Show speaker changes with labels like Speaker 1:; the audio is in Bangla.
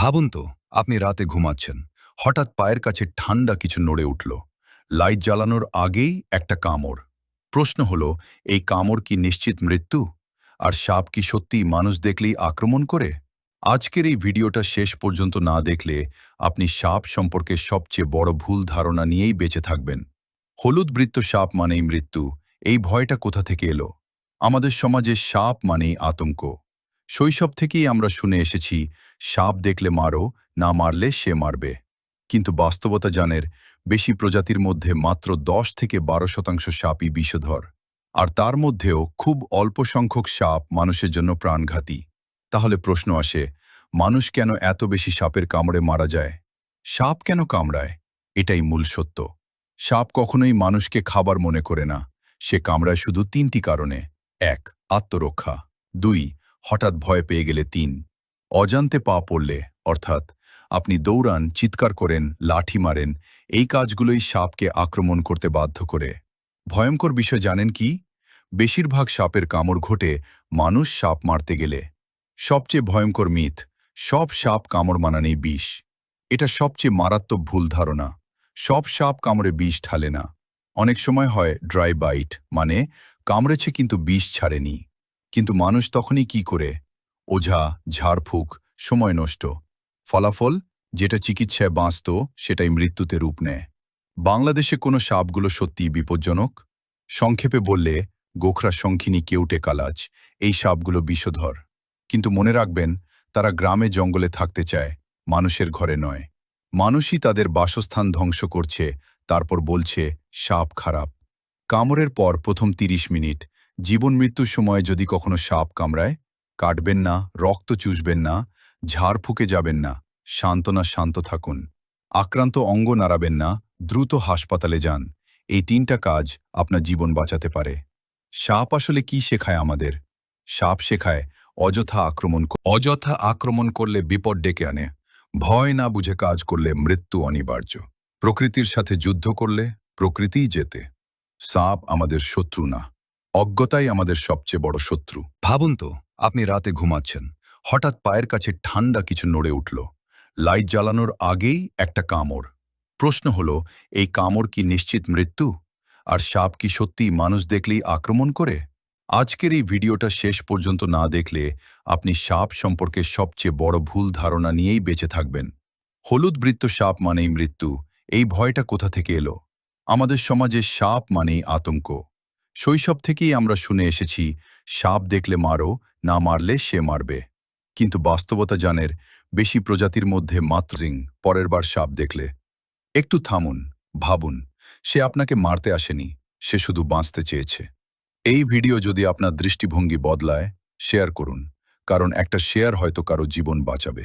Speaker 1: ভাবুন তো, আপনি রাতে ঘুমাচ্ছেন। হঠাৎ পায়ের কাছে ঠান্ডা কিছু নড়ে উঠল। লাইট জ্বালানোর আগেই একটা কামড়। প্রশ্ন হলো, এই কামড় কি নিশ্চিত মৃত্যু? আর সাপ কি সত্যিই মানুষ দেখলেই আক্রমণ করে? আজকের এই ভিডিওটা শেষ পর্যন্ত না দেখলে আপনি সাপ সম্পর্কে সবচেয়ে বড় ভুল ধারণা নিয়েই বেঁচে থাকবেন। হলুদ বৃত্ত সাপ মানেই মৃত্যু। এই ভয়টা কোথা থেকে এলো? আমাদের সমাজে সাপ মানেই আতঙ্ক। শৈশব থেকেই আমরা শুনে এসেছি, সাপ দেখলে মারো, না মারলে সে মারবে। কিন্তু বাস্তবতা জানের, বেশি প্রজাতির মধ্যে মাত্র দশ থেকে বারো শতাংশ সাপই বিষধর। আর তার মধ্যেও খুব অল্প সংখ্যক সাপ মানুষের জন্য প্রাণঘাতী। তাহলে প্রশ্ন আসে, মানুষ কেন এত বেশি সাপের কামড়ে মারা যায়? সাপ কেন কামড়ায়? এটাই মূল সত্য। সাপ কখনোই মানুষকে খাবার মনে করে না। সে কামড়ায় শুধু তিনটি কারণে। এক, আত্মরক্ষা। দুই হঠাৎ ভয় পেয়ে গেলে তিন। অজান্তে পা পড়লে, অর্থাৎ আপনি দৌড়ান, চিৎকার করেন, লাঠি মারেন, এই কাজগুলোই সাপকে আক্রমণ করতে বাধ্য করে। ভয়ঙ্কর বিষয় জানেন কি? বেশিরভাগ সাপের কামড় ঘটে মানুষ সাপ মারতে গেলে। সবচেয়ে ভয়ঙ্কর মিথ, সব সাপ কামড় মানানেই বিষ। এটা সবচেয়ে মারাত্মক ভুল ধারণা। সব সাপ কামড়ে বিষ ঢালে না। অনেক সময় হয় ড্রাই বাইট মানে কামড়েছে কিন্তু বিষ ছাড়েনি। কিন্তু মানুষ তখনই কি করে? ওঝা, ঝাড়ফুঁক, সময় নষ্ট। ফলাফল? যেটা চিকিৎসায় বাঁচত, সেটাই মৃত্যুতে রূপ নেয়। বাংলাদেশে কোনো সাপগুলো সত্যিই বিপজ্জনক? সংক্ষেপে বললে, গোখরা শঙ্খিনী কেউটে কালাজ এই সাপগুলো বিষধর। কিন্তু মনে রাখবেন, তারা গ্রামে জঙ্গলে থাকতে চায়, মানুষের ঘরে নয়। মানুষই তাদের বাসস্থান ধ্বংস করছে, তারপর বলছে, সাপ খারাপ। কামড়ের পর প্রথম ৩০ মিনিট জীবন মৃত্যুর সময় যদি কখনো সাপ কামড়ায়, কাটবেন না, রক্ত চুষবেন না, ঝাড় ফুকে যাবেন না শান্তনা শান্ত থাকুন, আক্রান্ত অঙ্গ নাড়াবেন না, দ্রুত হাসপাতালে যান, এই তিনটা কাজ আপনার জীবন বাঁচাতে পারে। সাপ আসলে কি শেখায় আমাদের? সাপ শেখায় অযথা আক্রমণ অযথা আক্রমণ করলে বিপদ ডেকে আনে, ভয় না বুঝে কাজ করলে মৃত্যু অনিবার্য। প্রকৃতির সাথে যুদ্ধ করলে প্রকৃতিই যেতে সাপ আমাদের শত্রু না। অজ্ঞতাই আমাদের সবচেয়ে বড় শত্রু। ভাবুন তো, আপনি রাতে ঘুমাচ্ছেন। হঠাৎ পায়ের কাছে ঠান্ডা কিছু নড়ে উঠল। লাইট জ্বালানোর আগেই একটা কামড়। প্রশ্ন হলো, এই কামড় কি নিশ্চিত মৃত্যু? আর সাপ কি সত্যিই মানুষ দেখলেই আক্রমণ করে? আজকের এই ভিডিওটা শেষ পর্যন্ত না দেখলে আপনি সাপ সম্পর্কে সবচেয়ে বড় ভুল ধারণা নিয়েই বেঁচে থাকবেন। হলুদ বৃত্ত সাপ মানেই মৃত্যু। এই ভয়টা কোথা থেকে এলো? আমাদের সমাজে সাপ মানেই আতঙ্ক। শৈশব থেকেই আমরা শুনে এসেছি, সাপ দেখলে মারো, না মারলে সে মারবে। কিন্তু বাস্তবতা জানের, বেশি প্রজাতির মধ্যে মাত্র পরের বার সাপ দেখলে। একটু থামুন, ভাবুন, সে আপনাকে মারতে আসেনি, সে শুধু বাঁচতে চেয়েছে। এই ভিডিও যদি আপনার দৃষ্টিভঙ্গি বদলায়, শেয়ার করুন, কারণ একটা শেয়ার হয়তো কারও জীবন বাঁচাবে।